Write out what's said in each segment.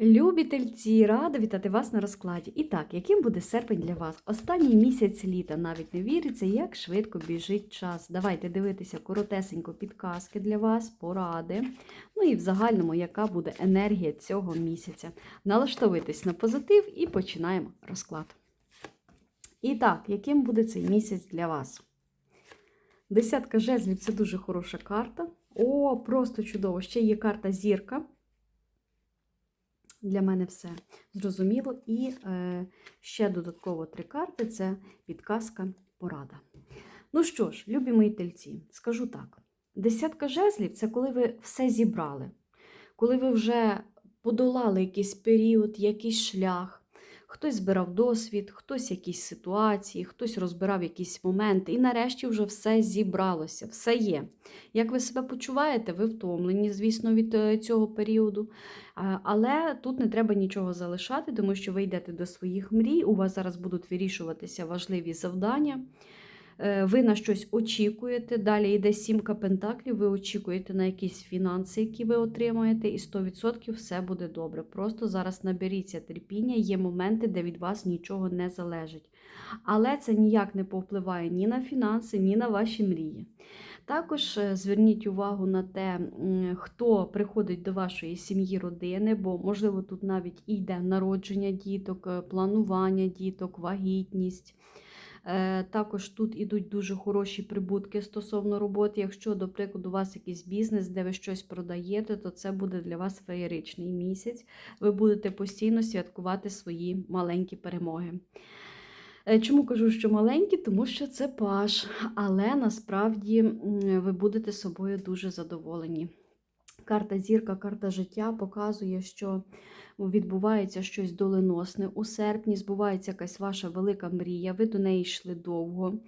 Любі тельці, рада вітати вас на розкладі. І так, яким буде серпень для вас? Останній місяць літа навіть не віриться, як швидко біжить час. Давайте дивитися коротесенько підказки для вас, поради. Ну і в загальному, яка буде енергія цього місяця. Налаштовуйтесь на позитив і починаємо розклад. І так, яким буде цей місяць для вас? Десятка жезлів це дуже хороша карта. О, просто чудово! Ще є карта зірка. Для мене все зрозуміло. І е, ще додатково три карти це підказка, порада. Ну що ж, любі мої тельці, скажу так: десятка жезлів це коли ви все зібрали, коли ви вже подолали якийсь період, якийсь шлях. Хтось збирав досвід, хтось якісь ситуації, хтось розбирав якісь моменти, і нарешті вже все зібралося, все є. Як ви себе почуваєте? Ви втомлені, звісно, від е, цього періоду. Але тут не треба нічого залишати, тому що ви йдете до своїх мрій, у вас зараз будуть вирішуватися важливі завдання. Е, Ви на щось очікуєте. Далі йде сімка пентаклів, ви очікуєте на якісь фінанси, які ви отримаєте, і 100% все буде добре. Просто зараз наберіться терпіння, є моменти, де від вас нічого не залежить. Але це ніяк не повпливає ні на фінанси, ні на ваші мрії. Також е, зверніть увагу на те, хто приходить до вашої сім'ї, родини, бо, можливо, тут навіть і йде народження діток, е, планування діток, вагітність. Е, Також тут ідуть дуже хороші прибутки стосовно роботи. Якщо, до прикладу, у вас якийсь бізнес, де ви щось продаєте, то це буде для вас феєричний місяць. Ви будете постійно святкувати свої маленькі перемоги. Е, Чому кажу, що маленькі? Тому що це паш, але насправді ви будете собою дуже задоволені. Карта зірка, карта життя показує, що відбувається щось доленосне. У серпні збувається якась ваша велика мрія, ви до неї йшли довго.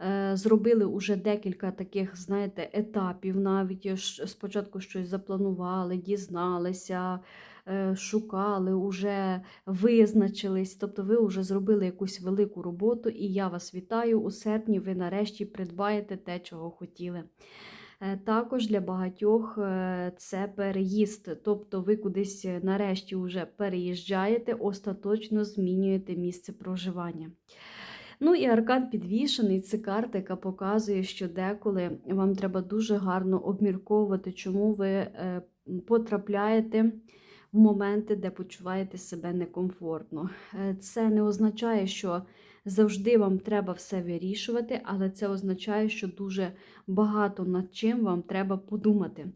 Е, Зробили уже декілька таких, знаєте, етапів навіть. Спочатку щось запланували, дізналися, е, шукали, уже визначились. Тобто ви вже зробили якусь велику роботу, і я вас вітаю. У серпні ви нарешті придбаєте те, чого хотіли. Е, Також для багатьох е, це переїзд, тобто ви кудись е, нарешті вже переїжджаєте, остаточно змінюєте місце проживання. Ну і аркан підвішений це карта, яка показує, що деколи вам треба дуже гарно обмірковувати, чому ви потрапляєте в моменти, де почуваєте себе некомфортно. Це не означає, що завжди вам треба все вирішувати, але це означає, що дуже багато над чим вам треба подумати.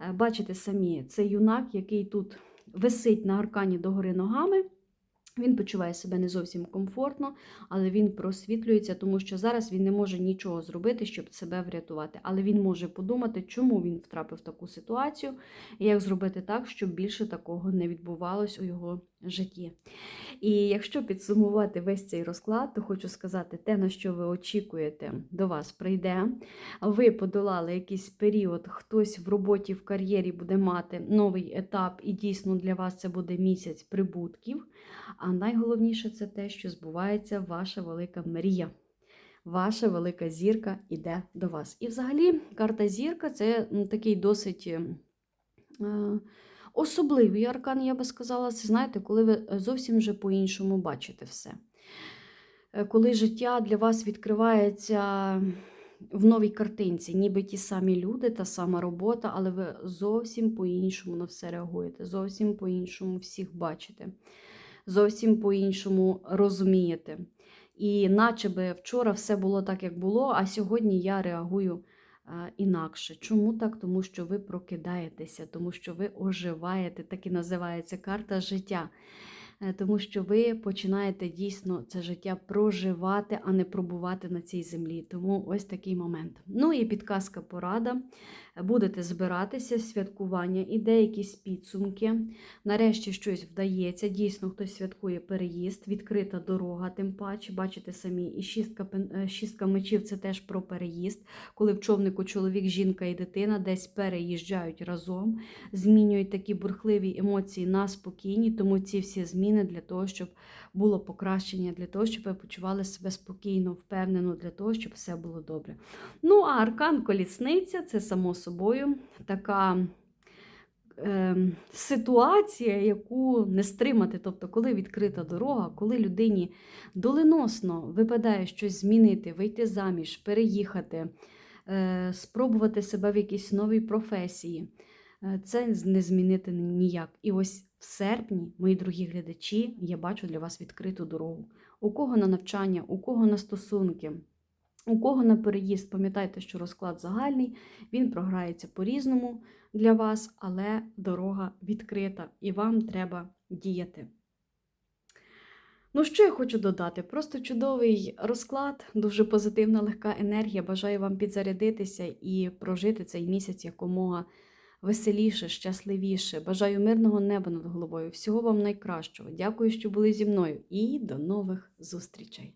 Е, Бачите самі, це юнак, який тут висить на аркані догори ногами. Він почуває себе не зовсім комфортно, але він просвітлюється, тому що зараз він не може нічого зробити, щоб себе врятувати. Але він може подумати, чому він втрапив в таку ситуацію, і як зробити так, щоб більше такого не відбувалось у його житті. І якщо підсумувати весь цей розклад, то хочу сказати, те, на що ви очікуєте, до вас прийде. Ви подолали якийсь період, хтось в роботі, в кар'єрі буде мати новий етап, і дійсно для вас це буде місяць прибутків. А найголовніше це те, що збувається ваша велика мрія. Ваша велика зірка йде до вас. І взагалі карта зірка це такий досить е, е, особливий аркан, я би сказала. Це знаєте, коли ви зовсім вже по-іншому бачите все. Е, Коли життя для вас відкривається в новій картинці, ніби ті самі люди, та сама робота, але ви зовсім по-іншому на все реагуєте, зовсім по-іншому всіх бачите, зовсім по-іншому розумієте. І наче би вчора все було так, як було, а сьогодні я реагую е, інакше. Чому так? Тому що ви прокидаєтеся, тому що ви оживаєте, так і називається карта життя. Е, Тому що ви починаєте дійсно це життя проживати, а не пробувати на цій землі. Тому ось такий момент. Ну і підказка порада. Будете збиратися, святкування, іде якісь підсумки. Нарешті щось вдається. Дійсно, хтось святкує переїзд, відкрита дорога, тим паче, бачите самі, і шістка, е, шістка мечів це теж про переїзд, коли в човнику чоловік, жінка і дитина десь переїжджають разом, змінюють такі бурхливі емоції на спокійні, тому ці всі зміни для того, щоб було покращення, для того, щоб ви почували себе спокійно, впевнено, для того, щоб все було добре. Ну, а аркан колісниця це само собою така е, ситуація, яку не стримати. Тобто, коли відкрита дорога, коли людині доленосно випадає щось змінити, вийти заміж, переїхати, е, спробувати себе в якійсь новій професії. Е, Це не змінити ніяк. І ось в серпні, мої дорогі глядачі, я бачу для вас відкриту дорогу. У кого на навчання, у кого на стосунки, у кого на переїзд, пам'ятайте, що розклад загальний, він програється по-різному для вас, але дорога відкрита і вам треба діяти. Ну, що я хочу додати? Просто чудовий розклад, дуже позитивна, легка енергія. Бажаю вам підзарядитися і прожити цей місяць якомога веселіше, щасливіше. Бажаю мирного неба над головою. Всього вам найкращого. Дякую, що були зі мною, і до нових зустрічей!